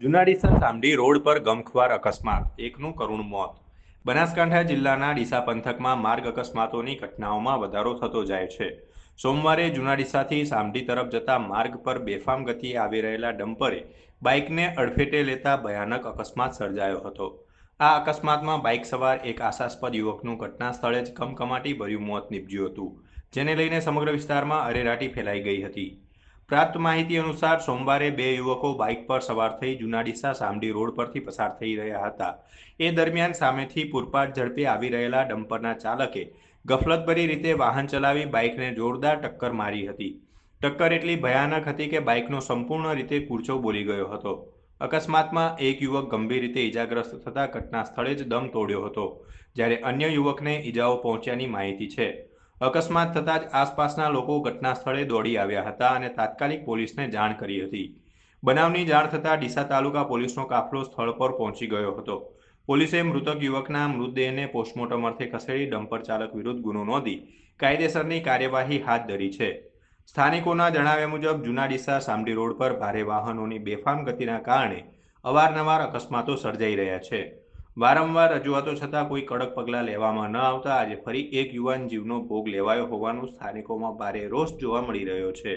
Juna Deesa સામડી road પર ગમખ્વાર અકસ્માત, એકનું કરુણ મોત. બનાસકાંઠા જિલ્લાના ડીસા પંથકમાં માર્ગ અકસ્માતોની ઘટનાઓમાં વધારો થતો જાય છે. સોમવારે જુનાડીસાથી સામડી તરફ જતા માર્ગ પર બેફામ ગતિએ આવી રહેલા ડમ્પરે બાઇકને અડફેટે લેતા ભયાનક અકસ્માત સર્જાયો હતો. આ અકસ્માતમાં બાઇક સવાર એક આશાસ્પદ યુવકનું ઘટના સ્થળે જ કમકમાટી ભર્યું મોત નીપજ્યું હતું, જેને લઈને સમગ્ર વિસ્તારમાં અરેરાટી ફેલાઈ ગઈ હતી. પ્રાપ્ત માહિતી અનુસાર સોમવારે બે યુવકો બાઇક પર સવાર થઈ જુનાડીસા સામડી રોડ પરથી પસાર થઈ રહ્યા હતા. એ દરમિયાન સામેથી પૂરપાટ ઝડપે આવી રહેલા ડમ્પરના ચાલકે ગફલતભરી રીતે વાહન ચલાવી બાઇકને જોરદાર ટક્કર મારી હતી. ટક્કર એટલી ભયાનક હતી કે બાઇકનો સંપૂર્ણ રીતે કૂરચો બોલી ગયો હતો. અકસ્માતમાં એક યુવક ગંભીર રીતે ઇજાગ્રસ્ત થતા ઘટના સ્થળે જ દમ તોડ્યો હતો, જ્યારે અન્ય યુવકને ઇજાઓ પહોંચ્યાની માહિતી છે. અકસ્માત થતાં જ આસપાસના લોકો ઘટના સ્થળે દોડી આવ્યા હતા અને તાત્કાલિક પોલીસને જાણ કરી હતી. બનાવની જાણ થતાં ડીસા તાલુકા પોલીસનો કાફલો સ્થળ પર પહોંચી ગયો હતો. પોલીસે મૃતક યુવકના મૃતદેહને પોસ્ટમોર્ટમ અર્થે ખસેડી ડમ્પર ચાલક વિરુદ્ધ ગુનો નોંધી કાયદેસરની કાર્યવાહી હાથ ધરી છે. સ્થાનિકોના જણાવ્યા મુજબ, જૂના ડીસા સામડી રોડ પર ભારે વાહનોની બેફામ ગતિના કારણે અવારનવાર અકસ્માતો સર્જાઈ રહ્યા છે. વારંવાર રજૂઆતો છતાં કોઈ કડક પગલાં લેવામાં ન આવતા આજે ફરી એક યુવાન જીવનો ભોગ લેવાયો હોવાનું સ્થાનિકોમાં ભારે રોષ જોવા મળી રહ્યો છે.